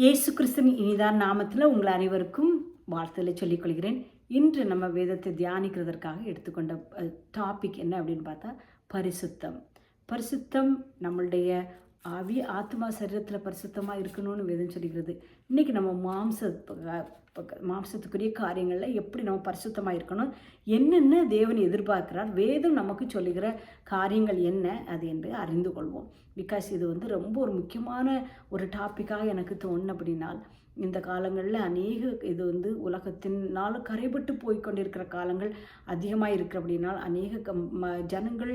இயேசு கிறிஸ்தன் இனிதான் நாமத்தில் உங்கள் அனைவருக்கும் வாழ்த்துதலை சொல்லிக்கொள்கிறேன். இன்று நம்ம வேதத்தை தியானிக்கிறதற்காக எடுத்துக்கொண்ட டாபிக் என்ன அப்படின்னு பார்த்தா பரிசுத்தம். பரிசுத்தம் நம்மளுடைய ஆவி ஆத்மா சரீரத்தில் பரிசுத்தமாக இருக்கணும்னு வேதம் சொல்லிக்கிறது இன்றைக்கி நம்ம மாம்ச மாம்சத்துக்குரிய காரியங்களில் எப்படி நம்ம பரிசுத்தமாக இருக்கணும்? என்னென்ன தேவன் எதிர்பார்க்கிறார்? வேதம் நமக்கு சொல்லுகிற காரியங்கள் என்ன? அது என்று அறிந்து கொள்வோம். பிகாஸ் இது வந்து ரொம்ப ஒரு முக்கியமான ஒரு டாப்பிக்காக எனக்கு தோணும் அப்படின்னால் இந்த காலங்களில் அநேக இது வந்து உலகத்தினால் கரைபட்டு போய் கொண்டிருக்கிற காலங்கள் அதிகமாக இருக்கிற அப்படின்னால் அநேக கம் ம ஜனங்கள்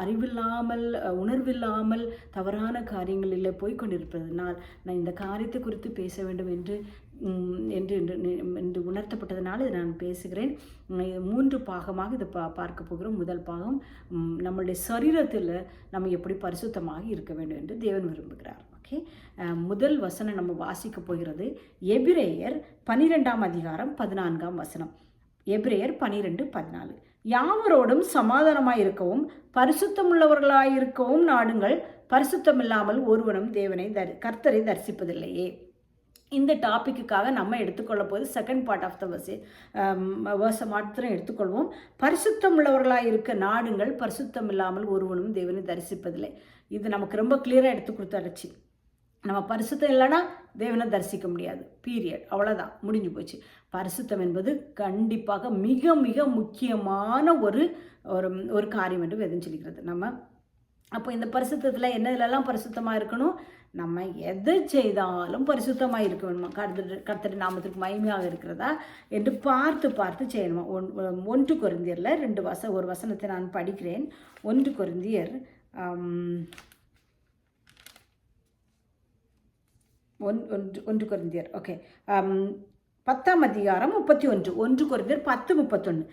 அறிவில்லாமல் உணர்வில்லாமல் தவறான காரியங்களில் போய் கொண்டிருப்பதனால் நான் இந்த காரியத்தை குறித்து பேச வேண்டும் என்று என்று என்று உணர்த்தப்பட்டதனால் என்று இதை நான் பேசுகிறேன். மூன்று பாகமாக இதை பா பார்க்க போகிறோம். முதல் பாகம் நம்மளுடைய சரீரத்தில் நம்ம எப்படி பரிசுத்தமாக இருக்க வேண்டும் என்று தேவன் விரும்புகிறார். ஓகே முதல் வசனம் நம்ம வாசிக்க போகிறது எபிரேயர் பனிரெண்டாம் அதிகாரம் பதினான்காம் வசனம். எபிரேயர் பனிரெண்டு பதினாலு. யாவரோடும் சமாதானமாக இருக்கவும் பரிசுத்தமுள்ளவர்களாய் இருக்கவும் நாடுங்கள். பரிசுத்தமில்லாமல் ஒருவனும் தேவனை தரி கர்த்தரை தரிசிப்பதில்லையே. இந்த டாப்பிக்குக்காக நம்ம எடுத்துக்கொள்ள போது second part of the verse வேர்ஸை மாத்திரம் எடுத்துக்கொள்வோம். பரிசுத்தம் உள்ளவர்களாக இருக்க நாடுங்கள் பரிசுத்தம் இல்லாமல் ஒருவனும் தேவனை தரிசிப்பதில்லை. இது நமக்கு ரொம்ப கிளியராக எடுத்து கொடுத்தாச்சு. நம்ம பரிசுத்தம் இல்லைன்னா தேவனை தரிசிக்க முடியாது. பீரியட் அவ்வளோதான் முடிஞ்சு போச்சு. பரிசுத்தம் என்பது கண்டிப்பாக மிக மிக முக்கியமான ஒரு ஒரு ஒரு காரியம் என்று வேதம் சொல்லிக்கிறது நம்ம அப்போ இந்த பரிசுத்தத்தில் என்னதுலலாம் பரிசுத்தமாக இருக்கணும்? நம்ம எதை செய்தாலும் பரிசுத்தமாக இருக்க வேணுமா கர்த்தர் கர்த்தர் நாமத்திற்கு மகிமையாக இருக்கிறதா என்று பார்த்து பார்த்து செய்யணுமா? ஒன் ஒன்று குருந்தியரில் ரெண்டு வச ஒரு வசனத்தை நான் படிக்கிறேன். ஒன்று குருந்தியர் ஒன் ஒன்று ஒன்று குருந்தியர். ஓகே. பத்தாம் அதிகாரம் முப்பத்தி ஒன்று. ஒன்று கொரிந்தியர் பத்து முப்பத்தொன்று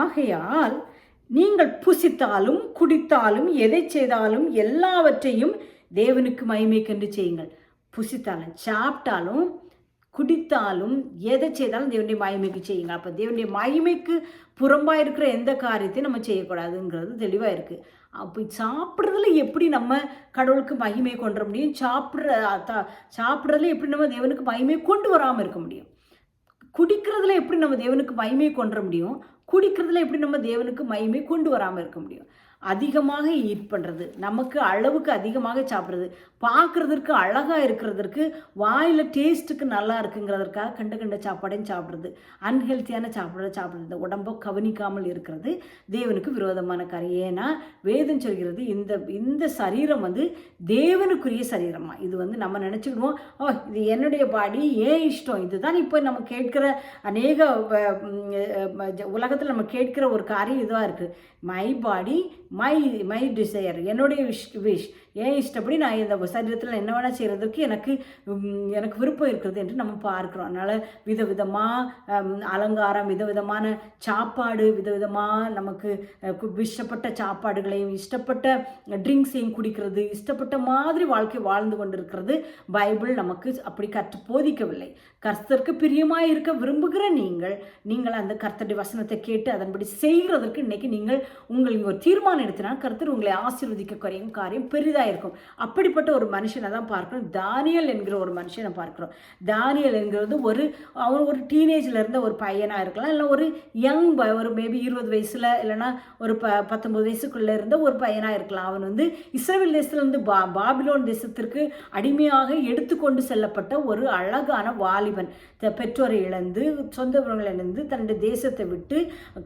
ஆகையால் நீங்கள் புசித்தாலும் குடித்தாலும் எதை செய்தாலும் எல்லாவற்றையும் தேவனுக்கு மகிமைக்கென்று செய்யுங்கள். புசித்தாலும் சாப்பிட்டாலும் குடித்தாலும் எதை செய்தாலும் தேவனுடைய மகிமைக்கு செய்யுங்க அப்போ தேவனுடைய மகிமைக்கு புறம்பாக இருக்கிற எந்த காரியத்தையும் நம்ம செய்யக்கூடாதுங்கிறது தெளிவாக இருக்குது அப்போ சாப்பிட்றதுல எப்படி நம்ம கடவுளுக்கு மகிமை கொண்டு வர முடியும்? சாப்பிட்ற சாப்பிட்றதுல எப்படி நம்ம தேவனுக்கு மகிமை கொண்டு வராமல் இருக்க முடியும்? குடிக்கிறதுல எப்படி நம்ம தேவனுக்கு மகிமை கொண்டு வர முடியும்? குடிக்கிறதுல எப்படி நம்ம தேவனுக்கு மகிமை கொண்டு வராமல் இருக்க முடியும்? அதிகமாக ஈட் பண்ணுறது நமக்கு அளவுக்கு அதிகமாக சாப்பிட்றது. பார்க்குறதற்கு அழகாக இருக்கிறதற்கு வாயில் டேஸ்ட்டுக்கு நல்லா இருக்குங்கிறதற்காக கண்டு கண்ட சாப்பாடையும் சாப்பிட்றது. அன்ஹெல்த்தியான சாப்பாடை சாப்பிட்றது. உடம்பை கவனிக்காமல் இருக்கிறது தேவனுக்கு விரோதமான காரியம். ஏன்னா வேதம் சொல்கிறது இந்த இந்த சரீரம் வந்து தேவனுக்குரிய சரீரமாக இது வந்து நம்ம நினச்சிக்கிடுவோம் ஓ இது என்னுடைய பாடி ஏன் இஷ்டம்? இதுதான் இப்போ நம்ம கேட்கிற அநேக உலகத்தில் நம்ம கேட்கிற ஒரு காரியம் இதுவாக இருக்குது my body my my desire என்னுடைய விஷ் விஷ் ஏன் இஷ்டப்படி நான் இந்த சரீரத்தில் என்ன வேணால் செய்கிறதுக்கு எனக்கு எனக்கு விருப்பம் இருக்கிறது என்று நம்ம பார்க்குறோம். அதனால் விதவிதமாக அலங்காரம் விதவிதமான சாப்பாடு விதவிதமாக நமக்கு இஷ்டப்பட்ட சாப்பாடுகளையும் இஷ்டப்பட்ட ட்ரிங்க்ஸையும் குடிக்கிறது இஷ்டப்பட்ட மாதிரி வாழ்க்கை வாழ்ந்து கொண்டிருக்கிறது பைபிள் நமக்கு அப்படி கற்று போதிக்கவில்லை. கர்த்தருக்கு பிரியமாக இருக்க விரும்புகிற நீங்கள் நீங்கள் அந்த கர்த்தருடைய வசனத்தை கேட்டு அதன்படி செய்கிறதற்கு இன்னைக்கு நீங்கள் உங்களுக்கு ஒரு தீர்மானம் எடுத்தினால் கர்த்தர் உங்களை ஆசீர்வதிக்க குறையும் காரியம் பெரிதாக இருக்கும். அப்படிப்பட்ட ஒரு மனுஷனை தான் பார்க்கணும். தானியல் என்கிற ஒரு மனுஷனை பார்க்குறோம். தானியல் என்கிறது ஒரு அவன் ஒரு டீனேஜில் இருந்த ஒரு பையனாக இருக்கலாம். இல்லை ஒரு யங் ஒரு மேபி இருபது வயசில் இல்லைனா ஒரு ப பத்தொம்பது வயசுக்குள்ளே இருந்த ஒரு பையனாக இருக்கலாம். அவன் வந்து இஸ்ரேல் தேசத்துலேருந்து பா பாபிலோன் தேசத்திற்கு அடிமையாக எடுத்துக்கொண்டு செல்லப்பட்ட ஒரு அழகான வாலிபன். பெற்றோரை இழந்து சொந்த உறவுகளை இழந்து தன்னுடைய தேசத்தை விட்டு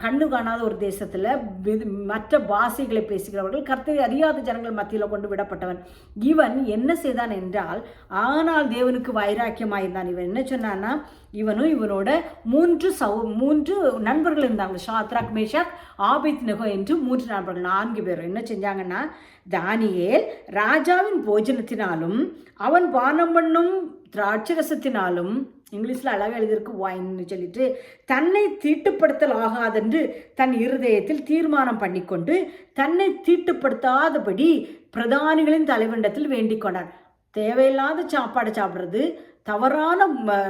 கண்ணு காணாத ஒரு தேசத்தில் மற்ற பாஷைகளை பேசுகிறவர்கள் கர்த்தரை அறியாத ஜனங்கள் மத்தியில் கொண்டு விட விடப்பட்டவன் இவன் என்ன செய்தான் என்றால் ஆனால் தேவனுக்கு வைராக்கியமாயிருந்தான் இவன் என்ன சொன்னான்னா இவனும் இவனோட மூன்று சௌ மூன்று நண்பர்கள் இருந்தாங்க. ஷாத்ராக் மேஷாக் ஆபித் நகோ என்று மூன்று நண்பர்கள். நான்கு பேரும். என்ன செஞ்சாங்கன்னா தானியேல் ராஜாவின் போஜனத்தினாலும் அவன் பானம் பண்ணும் திராட்சரசத்தினாலும் இங்கிலீஷில் அழகாக எழுதியிருக்கு ஒயின்னு சொல்லிட்டு தன்னை தீட்டுப்படுத்தல் ஆகாதென்று தன் இருதயத்தில் தீர்மானம் பண்ணிக்கொண்டு தன்னை தீட்டுப்படுத்தாதபடி பிரதானிகளின் தலைவண்டத்தில் வேண்டிக் கொண்டார் தேவையில்லாத சாப்பாடை சாப்பிட்றது தவறான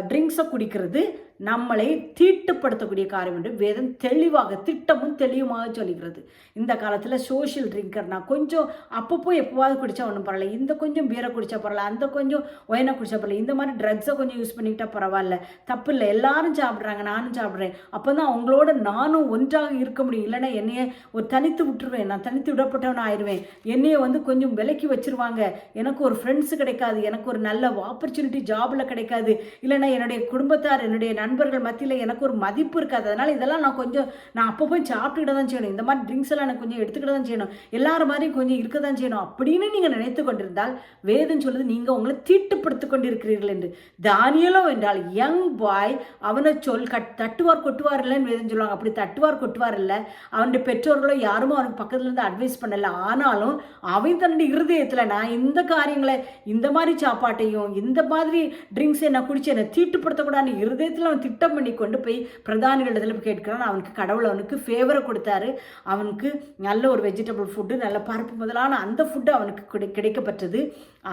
ட்ரிங்க்ஸை குடிக்கிறது நம்மளை தீட்டுப்படுத்தக்கூடிய காரியம் என்று வேதம் தெளிவாக திட்டமும் தெளிவுமாக சொல்லுகிறது இந்த காலத்தில் சோஷியல் ட்ரிங்கர்னா கொஞ்சம் அப்பப்போ எப்போவாவது குடித்தா ஒன்றும் பரவாயில்ல. இந்த கொஞ்சம் பீரை குடித்தா பரவாயில்ல. அந்த கொஞ்சம் ஒயினை குடித்தா பரவாயில்ல. இந்த மாதிரி ட்ரக்ஸை கொஞ்சம் யூஸ் பண்ணிக்கிட்டா பரவாயில்ல. தப்பு இல்லை. எல்லாரும் சாப்பிட்றாங்க. நானும் சாப்பிட்றேன். அப்போ தான் அவங்களோட நானும் ஒன்றாக இருக்க முடியும். இல்லைன்னா என்னையே ஒரு தனித்து விட்டுருவேன். நான் தனித்து விடப்பட்டவன் ஆயிடுவேன் என்னையை வந்து கொஞ்சம் விலைக்கு வச்சிருவாங்க. எனக்கு ஒரு ஃப்ரெண்ட்ஸ் கிடைக்காது. எனக்கு ஒரு நல்ல ஆப்பர்ச்சுனிட்டி ஜாபில் கிடைக்காது. இல்லைன்னா என்னுடைய குடும்பத்தார் என்னுடைய நண்பர்கள் மத்தியில் எனக்கு ஒரு மதிப்பு இருக்காது. அதனால் இதெல்லாம் நான் கொஞ்சம் நான் அப்போ போய் சாப்பிட்டுக்கிட்ட தான் செய்யணும். இந்த மாதிரி ட்ரிங்க்ஸ் எல்லாம் எனக்கு கொஞ்சம் எடுத்துக்கிட்ட தான் செய்யணும். எல்லாரும் மாதிரியும் கொஞ்சம் இருக்க தான் செய்யணும். அப்படின்னு நீங்கள் நினைத்து கொண்டிருந்தால் வேதம் சொல்லுது நீங்கள் உங்களை தீட்டுப்படுத்தி கொண்டிருக்கிறீர்கள் என்று. தானியலோ என்றால் யங் பாய் அவனை சொல் கட் தட்டுவார் கொட்டுவார் இல்லைன்னு வேதம் சொல்லுவாங்க. அப்படி தட்டுவார் கொட்டுவார் இல்லை. அவனுடைய பெற்றோர்களோ யாரும் அவனுக்கு பக்கத்துலேருந்து அட்வைஸ் பண்ணலை. ஆனாலும் அவன் தன்னுடைய இருதயத்தில் நான் இந்த காரியங்களை இந்த மாதிரி சாப்பாட்டையும் இந்த மாதிரி ட்ரிங்க்ஸை நான் குடிச்சு என்னை தீட்டுப்படுத்தக்கூடாது இருதயத்தில் அவன் திட்டம் பண்ணி கொண்டு போய் பிரதானிகளிடத்தில் கேட்கிறான். அவனுக்கு கடவுள் அவனுக்கு ஃபேவரை கொடுத்தாரு. அவனுக்கு நல்ல ஒரு வெஜிடபிள் ஃபுட்டு நல்ல பருப்பு முதலான அந்த ஃபுட்டு அவனுக்கு கிடை கிடைக்கப்பட்டது.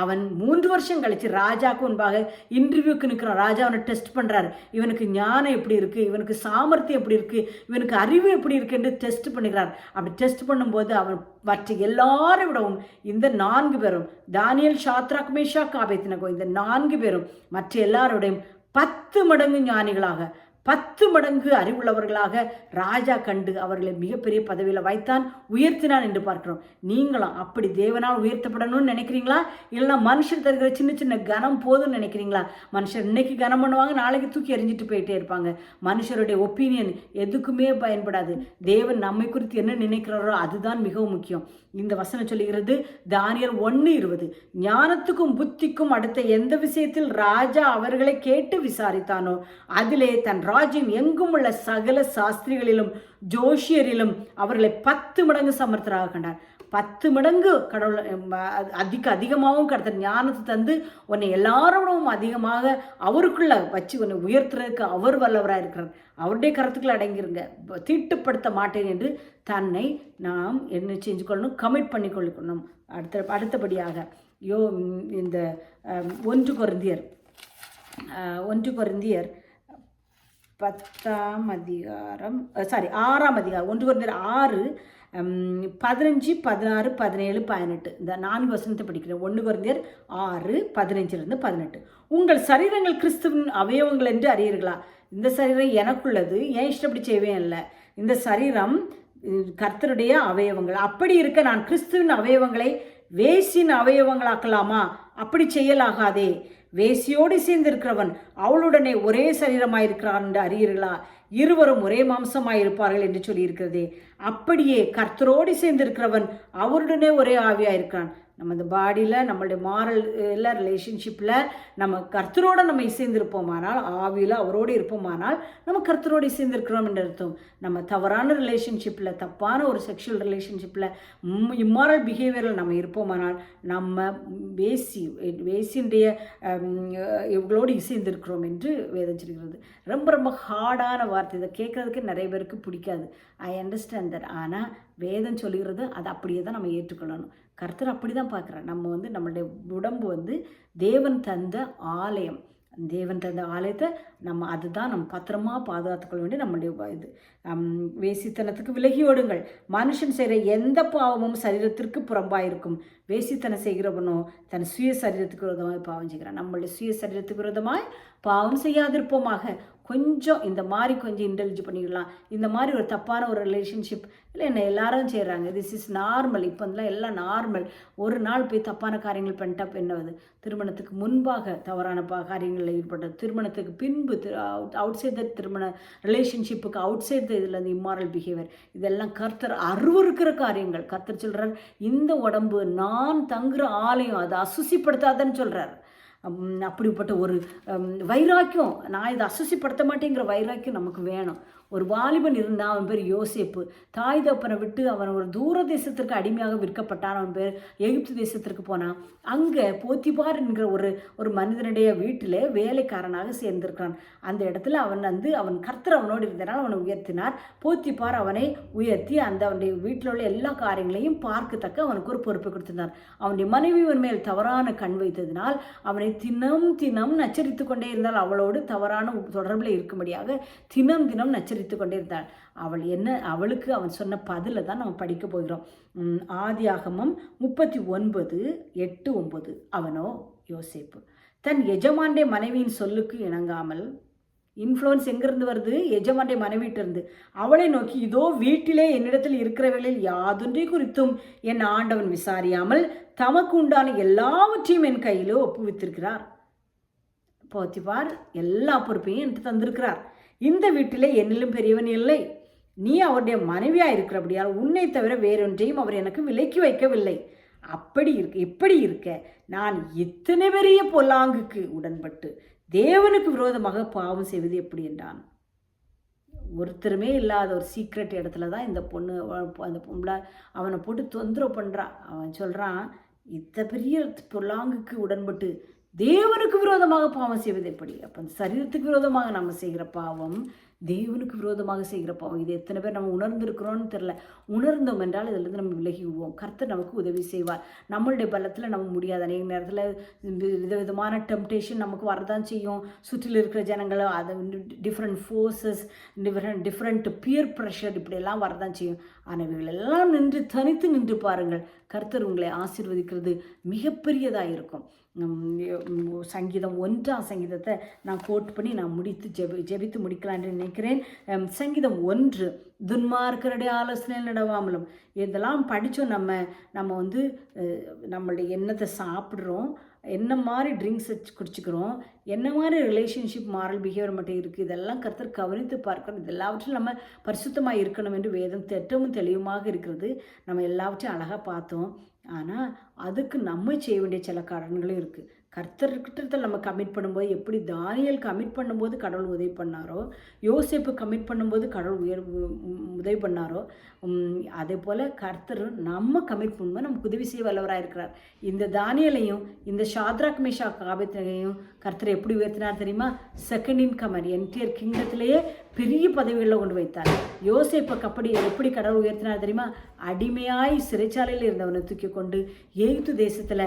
அவன் மூன்று வருஷம் கழித்து ராஜாவுக்கு முன்பாக இன்டர்வியூக்கு நிற்கிறான். ராஜா அவனை டெஸ்ட் பண்ணுறாரு இவனுக்கு ஞானம் எப்படி இருக்குது இவனுக்கு சாமர்த்தியம் எப்படி இருக்குது இவனுக்கு அறிவு எப்படி இருக்குன்னு டெஸ்ட் பண்ணுகிறார் அப்படி டெஸ்ட் பண்ணும்போது அவன் மற்ற எல்லாரும் விடவும் இந்த நான்கு பேரும் தானியல் ஷாத்ராக் மேஷா காபேத்தினகோ இந்த நான்கு பேரும் மற்ற எல்லாரோடையும் பத்து மடங்கு ஞானிகளாக பத்து மடங்கு அறிவுள்ளவர்களாக ராஜா கண்டு அவர்களை மிகப்பெரிய பதவியில் வைத்தான் உயர்த்தினான் என்று பார்க்கிறோம். நீங்களும் அப்படி தேவனால் உயர்த்தப்படணும்னு நினைக்கிறீங்களா? இல்லைன்னா மனுஷன் தருகிற சின்ன சின்ன கனம் போதும்னு நினைக்கிறீங்களா? மனுஷர் இன்னைக்கு கனம் பண்ணுவாங்க நாளைக்கு தூக்கி எறிஞ்சிட்டு போயிட்டே இருப்பாங்க. மனுஷருடைய ஒப்பீனியன் எதுக்குமே பயன்படாது. தேவன் நம்மை குறித்து என்ன நினைக்கிறாரோ அதுதான் மிகவும் முக்கியம். இந்த வசனம் சொல்லுகிறது தானியல் ஒன்று இருபது. ஞானத்துக்கும் புத்திக்கும் அடுத்த எந்த விஷயத்தில் ராஜா அவர்களை கேட்டு விசாரித்தானோ அதிலே தன் ராஜ்யம் எங்கும் உள்ள சகல சாஸ்திரிகளிலும் ஜோஷியரிலும் அவர்களை பத்து மடங்கு சமர்த்தராக கண்டார். பத்து மடங்கு கடவுள் அதிக அதிகமாகவும் கடத்த ஞானத்தை தந்து உன்னை எல்லாரோடவும் அதிகமாக அவருக்குள்ள வச்சு உன்னை உயர்த்துறதுக்கு அவர் வல்லவராக இருக்கிறார். அவருடைய கருத்துக்களை அடங்கிருங்க. தீட்டுப்படுத்த மாட்டேன் என்று தன்னை நாம் என்ன செஞ்சு கொள்ளணும்? கமிட் பண்ணி கொள்ளணும் அடுத்த அடுத்தபடியாக யோ இந்த ஒன்று குருந்தியர் ஒன்று குருந்தியர் பத்தாம் அதிகாரம் சாரி ஆறாம் அதிகாரம் ஒன்று குருந்தியர் ஆறு பதினஞ்சு பதினாறு பதினேழு பதினெட்டு. இந்த நான்கு வசனத்தை படிக்கிறேன். ஒன்று குறைந்தர் ஆறு பதினஞ்சிலிருந்து பதினெட்டு. உங்கள் சரீரங்கள் கிறிஸ்துவின் அவயவங்கள் என்று அறியீர்களா? இந்த சரீரம் எனக்குள்ளது ஏன் இஷ்டப்படி செய்வேன் இல்லை இந்த சரீரம் கர்த்தருடைய அவயவங்கள். அப்படி இருக்க நான் கிறிஸ்துவின் அவயவங்களை வேசின் அவயவங்களாக்கலாமா? அப்படி செய்யலாகாதே. வேசியோடு சேர்ந்திருக்கிறவன் அவளுடனே ஒரே சரீரமாயிருக்கிறான் என்று அறியீர்களா? இருவரும் ஒரே மாம்சமாயிருப்பார்கள் என்று சொல்லியிருக்கிறதே. அப்படியே கர்த்தரோடு சேர்ந்திருக்கிறவன் அவருடனே ஒரே ஆவியாயிருக்கிறான். நம்ம இந்த பாடியில் நம்மளுடைய மாரல் இல்லை ரிலேஷன்ஷிப்பில் நம்ம கர்த்தரோடு நம்ம இசைந்திருப்போமானால் ஆவியில் அவரோடு இருப்போமானால் நம்ம கர்த்தரோடு இசைந்திருக்கிறோம் என்று அர்த்தம். நம்ம தவறான ரிலேஷன்ஷிப்பில் தப்பான ஒரு செக்ஷுவல் ரிலேஷன்ஷிப்பில் இம்மாரல் பிஹேவியரில் நம்ம இருப்போமானால் நம்ம வேசி வேசியுடைய இவங்களோடு இசைந்திருக்கிறோம் என்று வேதம் சொல்கிறது ரொம்ப ரொம்ப ஹார்டான வார்த்தை. இதை கேட்குறதுக்கு நிறைய பேருக்கு பிடிக்காது. ஐ அண்டர்ஸ்டாண்ட் தட் ஆனால் வேதம் சொல்லுகிறது அதை அப்படியே தான் நம்ம ஏற்றுக்கொள்ளணும். கர்த்தர் அப்படி தான் பார்க்குறார். நம்ம வந்து நம்மளுடைய உடம்பு வந்து தேவன் தந்த ஆலயம். தேவன் தந்த ஆலயத்தை நம்ம அதுதான் நம்ம பத்திரமா பாதுகாத்துக்கொள்ள வேண்டிய நம்மளுடைய இது. வேசித்தனத்துக்கு விலகி ஓடுங்கள். மனுஷன் செய்கிற எந்த பாவமும் சரீரத்திற்கு புறம்பாக இருக்கும் வேசித்தனம் செய்கிறவனோ தன் சுய சரீரத்துக்கு விரோதமாக பாவம் செய்கிறான். நம்மளுடைய சுய சரீரத்துக்கு விரோதமாக பாவம் செய்யாதிருப்போமாக. கொஞ்சம் இந்த மாதிரி கொஞ்சம் இன்டெலிஜ் பண்ணிக்கலாம் இந்த மாதிரி ஒரு தப்பான ஒரு ரிலேஷன்ஷிப் இல்லை என்ன எல்லாரும் செய்கிறாங்க திஸ் இஸ் நார்மல் இப்போ இதெல்லாம் எல்லாம் நார்மல் ஒரு நாள் போய் தப்பான காரியங்கள் பண்ணிட்டா என்னவது திருமணத்துக்கு முன்பாக தவறான பா காரியங்களில் ஈடுபட்டது. திருமணத்துக்கு பின்பு அவுட் சைட் த திருமண ரிலேஷன்ஷிப்புக்கு அவுட் சைட் த இதில் இந்த இம்மாரல் பிஹேவியர் இதெல்லாம் கர்த்தர் அருவருக்கிற காரியங்கள். கர்த்தர் சொல்கிறார் இந்த உடம்பு நான் தங்குற ஆலயம் அதை அசுசிப்படுத்தாதன்னு சொல்கிறார் அப்படிப்பட்ட ஒரு வைராக்கியம். நான் இதை அசுசிப்படுத்த மாட்டேங்கிற வைராக்கியம் நமக்கு வேணும். ஒரு வாலிபன் இருந்தான் அவன் பேர் யோசேப்பு. தாய் தப்பனை விட்டு அவன் ஒரு தூர தேசத்திற்கு அடிமையாக விற்கப்பட்டான் அவன் பேர் எகிப்து தேசத்திற்கு போனான். அங்கே போத்திபார் என்கிற ஒரு ஒரு மனிதனுடைய வீட்டில் வேலைக்காரனாக சேர்ந்திருக்கிறான். அந்த இடத்துல அவன் வந்து அவன் கர்த்தர் அவனோடு இருந்தனால் அவனை உயர்த்தினார். போத்திபார் அவனை உயர்த்தி அந்த அவனுடைய வீட்டில் உள்ள எல்லா காரியங்களையும் பார்க்கத்தக்க அவனுக்கு ஒரு பொறுப்பை கொடுத்திருந்தார். அவனுடைய மனைவி அவன் மேல் தவறான கண் வைத்ததினால் அவனை தினம் தினம் நச்சரித்து கொண்டே இருந்தால் அவளோடு தவறான தொடர்பில் இருக்கும்படியாக தினம் தினம் நச்சரி கொண்டிருந்தாள். அவள் என்ன அவளுக்கு அவன் சொன்ன பதில தான் நம்ம படிக்க போகிறோம். ஆதியாகமம் முப்பத்தி ஒன்பது எட்டு ஒன்பது. அவனோ யோசிப்பு. தன் எஜமாண்டே மனைவியின் சொல்லுக்கு இணங்காமல் இன்ஃப்ளூயன்ஸ் எங்கேருந்து வருது? எஜமாண்டே மனைவிட்டிருந்து. அவளை நோக்கி இதோ வீட்டிலே என்னிடத்தில் இருக்கிறவர்களில் யாதொன்றை குறித்தும் என் ஆண்டவன் விசாரியாமல் தமக்கு உண்டான எல்லாவற்றையும் என் கையிலே ஒப்புவித்திருக்கிறார். போத்திபார் எல்லா பொறுப்பையும் என்கிட்ட தந்திருக்கிறார். இந்த வீட்டிலே என்னிலும் பெரியவன் இல்லை. நீ அவருடைய மனைவியாக இருக்கிறபடியால் உன்னை தவிர வேறொன்றையும் அவர் எனக்கு விலக்கி வைக்கவில்லை. அப்படி இருக்க எப்படி இருக்க நான் இத்தனை பெரிய பொல்லாங்குக்கு உடன்பட்டு தேவனுக்கு விரோதமாக பாவம் செய்வது எப்படி என்றான். ஒருத்தருமே இல்லாத ஒரு சீக்ரெட் இடத்துல தான் இந்த பொண்ணு அந்த பொம்பளை அவனை போட்டு தொந்தரவு பண்ணுறான் அவன் சொல்கிறான் இத்த பெரிய பொல்லாங்குக்கு உடன்பட்டு தேவனுக்கு விரோதமாக பாவம் செய்வது எப்படி? அப்போ அந்த சரீரத்துக்கு விரோதமாக நம்ம செய்கிற பாவம் தேவனுக்கு விரோதமாக செய்கிற பாவம். இது எத்தனை பேர் நம்ம உணர்ந்திருக்கிறோம்னு தெரில உணர்ந்தோம் என்றால் இதிலிருந்து நம்ம விலகிவோம் கர்த்தர் நமக்கு உதவி செய்வார். நம்மளுடைய பலத்தில் நம்ம முடியாது. அநேக நேரத்தில் விதவிதமான டெம்டேஷன் நமக்கு வரதான் செய்யும். சுற்றில் இருக்கிற ஜனங்கள் அதை different forces different different peer pressure இப்படியெல்லாம் வரதான் செய்யும். ஆனால் இவைகளெல்லாம் நின்று தனித்து நின்று பாருங்கள். கர்த்தர் உங்களை ஆசிர்வதிக்கிறது மிகப்பெரியதாக இருக்கும். சங்கீதம் ஒன்றாம் சங்கீதத்தை நான் கோட் பண்ணி நான் முடித்து ஜெபி ஜெபித்து முடிக்கலான்னு நினைக்கிறேன். சங்கீதம் ஒன்று துன்மார்க்கருடைய ஆலோசனையில் நடவாமலும். இதெல்லாம் படித்தோம் நம்ம நம்ம வந்து நம்மளுடைய எண்ணத்தை சாப்பிட்றோம். என்ன மாதிரி ட்ரிங்க்ஸ் வச்சு குடிச்சிக்கிறோம். என்ன மாதிரி ரிலேஷன்ஷிப் மாரல் பிஹேவியர் மட்டும் இருக்குது. இதெல்லாம் கருத்தர் கவனித்து பார்க்கணும். இது எல்லாவற்றையும் நம்ம பரிசுத்தமாக இருக்கணும் என்று வேதம் திட்டமும் தெளிவுமாக இருக்கிறது. நம்ம எல்லாவற்றையும் அழகாக பார்த்தோம். ஆனால் அதுக்கு நம்ம செய்ய வேண்டிய சில கடன்களும் இருக்குது கர்த்தர்கிட்ட நம்ம கமிட் பண்ணும்போது எப்படி தானியல் கமிட் பண்ணும்போது கடவுள் உதவி பண்ணாரோ யோசிப்பு கமிட் பண்ணும்போது கடவுள் உயர் உதவி பண்ணாரோ அதே போல் கர்த்தர் நம்ம கமிட் பண்ணும்போது நமக்கு உதவி செய்ய வல்லவராக இருக்கிறார். இந்த தானியலையும் இந்த ஷாத்ராக் மேஷா காபத்தையும் கர்த்தர் எப்படி உயர்த்தினார் தெரியுமா? செகண்ட் இன் கமர் கிங்டத்திலேயே பெரிய பதவிகளில் கொண்டு வைத்தார். யோசிப்பை கப்படி எப்படி கடவுள் உயர்த்தினார் தெரியுமா? அடிமையாய் சிறைச்சாலையில் இருந்தவனை தூக்கி கொண்டு எய்த்து தேசத்தில்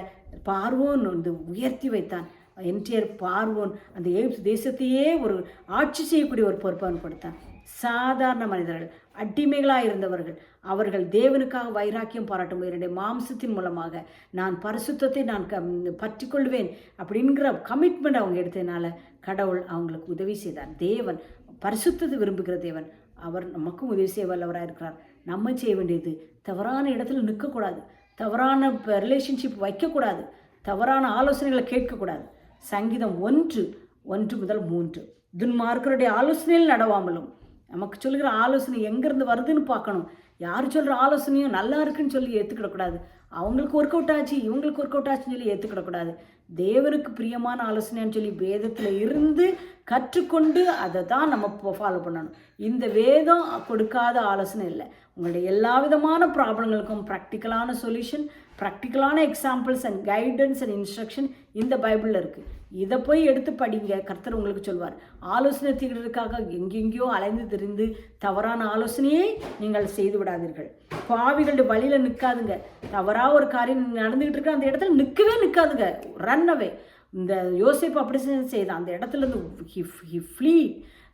பார்வோன் வந்து உயர்த்தி வைத்தான். என்டிஆர் பார்வோன் அந்த எகிப்து தேசத்தையே ஒரு ஆட்சி செய்யக்கூடிய ஒரு பொறுப்பான் கொடுத்தான். சாதாரண மனிதர்கள் அடிமைகளாக இருந்தவர்கள் அவர்கள் தேவனுக்காக வைராக்கியம் பாராட்டும் என்னுடைய மாம்சத்தின் மூலமாக நான் பரிசுத்தத்தை நான் க பற்றிக்கொள்வேன் அப்படிங்கிற கமிட்மெண்ட் அவங்க எடுத்ததுனால கடவுள் அவங்களுக்கு உதவி செய்தார். தேவன் பரிசுத்தத்தை விரும்புகிற தேவன். அவர் நமக்கும் உதவி செய்ய வல்லவராக இருக்கிறார் நம்ம செய்ய வேண்டியது தவறான இடத்துல நிற்கக்கூடாது. தவறான ரிலேஷன்ஷிப் வைக்கக்கூடாது. தவறான ஆலோசனைகளை கேட்கக்கூடாது. சங்கீதம் ஒன்று ஒன்று முதல் மூன்று. துன்மார்க்கருடைய ஆலோசனையில் நடவாமலும். நமக்கு சொல்லுகிற ஆலோசனை எங்கேருந்து வருதுன்னு பார்க்கணும். யார் சொல்கிற ஆலோசனையும் நல்லா இருக்குன்னு சொல்லி ஏற்றுக்கிடக்கூடாது அவங்களுக்கு ஒர்க் அவுட் ஆச்சு இவங்களுக்கு ஒர்க் அவுட் ஆச்சுன்னு சொல்லி ஏற்றுக்கிடக்கூடாது தேவருக்கு பிரியமான ஆலோசனைன்னு சொல்லி வேதத்தில் இருந்து கற்றுக்கொண்டு அதை தான் நம்ம ஃபாலோ பண்ணணும். இந்த வேதம் கொடுக்காத ஆலோசனை இல்லை. உங்களுடைய எல்லா விதமான ப்ராப்ளங்களுக்கும் ப்ராக்டிக்கலான solution ப்ராக்டிக்கலான examples and guidance and instruction இந்த பைபிளில் இருக்குது இதை போய் எடுத்து படிங்க கர்த்தர் உங்களுக்கு சொல்வார். ஆலோசனை தீர்வதற்காக எங்கெங்கேயோ அலைந்து திரிந்து தவறான ஆலோசனையை நீங்கள் செய்து விடாதீர்கள். பாவிகளுடைய வழியில் நிற்காதுங்க தவறாக ஒரு காரியம் நடந்துக்கிட்டு இருக்க அந்த இடத்துல நிற்கவே நிற்காதுங்க ரன்னவே இந்த யோசிப்பு அப்படி செய்தான். அந்த இடத்துலேருந்து ஹி ஃப்ளீ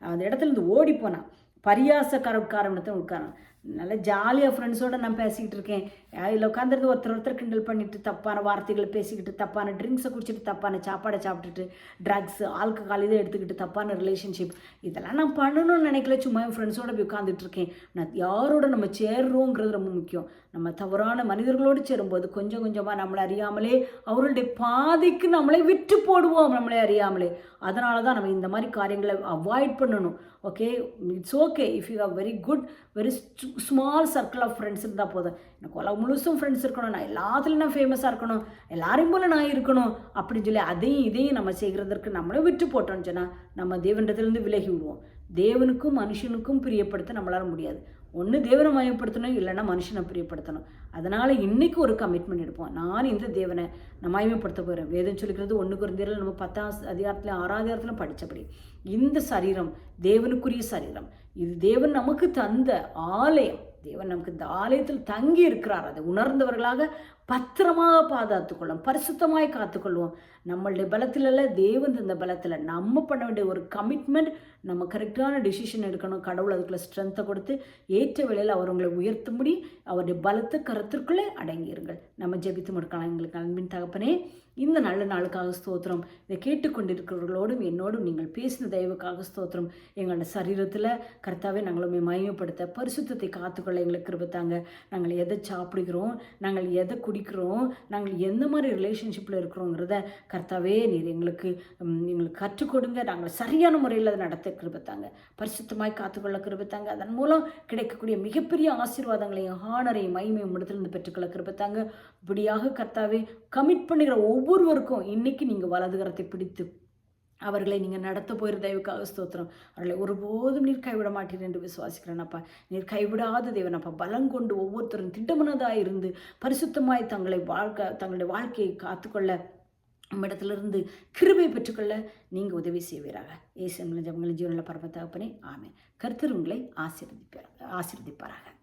அந்த இடத்துல இருந்து ஓடி போனான். பரியாசக்காரக்காரன் உட்காரான் நல்லா ஜாலியாக ஃப்ரெண்ட்ஸோடு நான் பேசிக்கிட்டு இருக்கேன். இதில் உட்காந்துருந்து ஒருத்தர் ஒருத்தர் கிண்டல் பண்ணிட்டு தப்பான வார்த்தைகளை பேசிக்கிட்டு தப்பான ட்ரிங்க்ஸை குடிச்சிட்டு தப்பான சாப்பாடை சாப்பிட்டுட்டு ட்ரக்ஸ் ஆல்கஹால் இதை எடுத்துக்கிட்டு தப்பான ரிலேஷன்ஷிப் இதெல்லாம் நான் பண்ணணும்னு நினைக்கல. சும்மா என் ஃப்ரெண்ட்ஸோட போய் உட்காந்துட்டு இருக்கேன். நான் யாரோட நம்ம சேர்றோங்கிறது ரொம்ப முக்கியம். நம்ம தவறான மனிதர்களோடு சேரும்போது கொஞ்சம் கொஞ்சமாக நம்மளை அறியாமலே அவர்களுடைய பாதைக்கு நம்மளை விட்டு போடுவோம் நம்மளே அறியாமலே. அதனால தான் நம்ம இந்த மாதிரி காரியங்களை அவாய்ட் பண்ணணும். Okay it's okay if you have very good very small circle of friends இருந்தால் போதும். எனக்கு உலகம் முழுசும் ஃப்ரெண்ட்ஸ் இருக்கணும். நான் எல்லாத்துலையும் நான் ஃபேமஸாக இருக்கணும். எல்லாரையும் போல நான் இருக்கணும். அப்படின்னு சொல்லி அதையும் இதையும் நம்ம செய்கிறதற்கு நம்மளே விட்டு போட்டோம்னு சொன்னால் நம்ம தேவன்றதுலேருந்து விலகி விடுவோம். தேவனுக்கும் மனுஷனுக்கும் பிரியப்படுத்த நம்மளால முடியாது. ஒன்று தேவனை மயப்படுத்தணும் இல்லைன்னா மனுஷனை பிரியப்படுத்தணும். அதனால் இன்னைக்கு ஒரு கமிட்மெண்ட் எடுப்போம். நான் இந்த தேவனை நான் மயமப்படுத்த போகிறேன் வேதம் சொல்லிக்கிறது ஒன்று குறைந்தீர்கள் நம்ம பத்தாம் அதிகாரத்தில் ஆறாவது படித்தபடி இந்த சரீரம் தேவனுக்குரிய சரீரம். இது தேவன் நமக்கு தந்த ஆலயம். தேவன் நமக்கு இந்த ஆலயத்தில் தங்கி இருக்கிறார் அதை உணர்ந்தவர்களாக பத்திரமாக பாதுகாத்துக்கொள்ளும் பரிசுத்தமாய் காத்துக்கொள்வோம். நம்மளுடைய பலத்தில் அல்ல தேவன் தந்த பலத்தில் நம்ம பண்ண வேண்டிய ஒரு கமிட்மெண்ட் நம்ம கரெக்டான டிசிஷன் எடுக்கணும். கடவுள் அதுக்குள்ள ஸ்ட்ரென்த்தை கொடுத்து ஏற்ற வேளையில் அவர் உங்களை உயர்த்தும்படி அவருடைய பலத்தை கருத்திற்குள்ளே அடங்கியிருங்கள். நம்ம ஜெபித்து முடிக்கலாம். எங்களுக்கு அன்பின் தகப்பனே இந்த நல்ல நாளுக்காக ஸ்தோத்திரம். இதை கேட்டுக்கொண்டிருக்கிறவர்களோடும் என்னோடும் நீங்கள் பேசின தெய்வக்காக ஸ்தோத்திரம். எங்களோட சரீரத்தில் கர்த்தாவே நாங்களுமே மயமப்படுத்த பரிசுத்தத்தை காத்துக்கொள்ள எங்களுக்கு கிருபத்தாங்க நாங்கள் எதை சாப்பிடுகிறோம் நாங்கள் எதை பிடிக்கிறோம். நாங்கள் எந்த மாதிரி ரிலேஷன்ஷிப்பில் இருக்கிறோங்கிறத கர்த்தாவே நீர் எங்களுக்கு எங்களுக்கு கற்றுக் கொடுங்க. நாங்கள் சரியான முறையில் அதை நடத்த கிருபத்தாங்க. பரிசுத்தமாய் காத்துக்கொள்ள கிருபத்தாங்க. அதன் மூலம் கிடைக்கக்கூடிய மிகப்பெரிய ஆசீர்வாதங்களையும் ஹானரையும் மைமையும் இடத்திலிருந்து பெற்றுக்கொள்ள கிருபத்தாங்க. இப்படியாக கர்த்தாவே கமிட் பண்ணுகிற ஒவ்வொருவருக்கும் இன்னைக்கு நீங்கள் வலதுகரத்தை பிடித்து அவர்களை நீங்கள் நடத்த போகிற தயவுக்காக ஸ்தோத்திரம். அவர்களை ஒருபோதும் நீர் கைவிட மாட்டீர் என்று விசுவாசிக்கிறேனப்பா நீர் கைவிடாத தேவனப்பா பலம் கொண்டு ஒவ்வொருத்தரும் திட்டமனதாக இருந்து பரிசுத்தமாய் தங்களை வாழ்க்கை தங்களுடைய வாழ்க்கையை காத்துக்கொள்ள நம்மிடத்திலிருந்து கிருபை பெற்றுக்கொள்ள நீங்கள் உதவி செய்வீராக. ஏசு ஜபங்களின் ஜீவனில் பரம தகப்பனே ஆமே கர்த்தர் உங்களை ஆசீர்வதிப்பார் ஆசீர்வதிப்பாராக.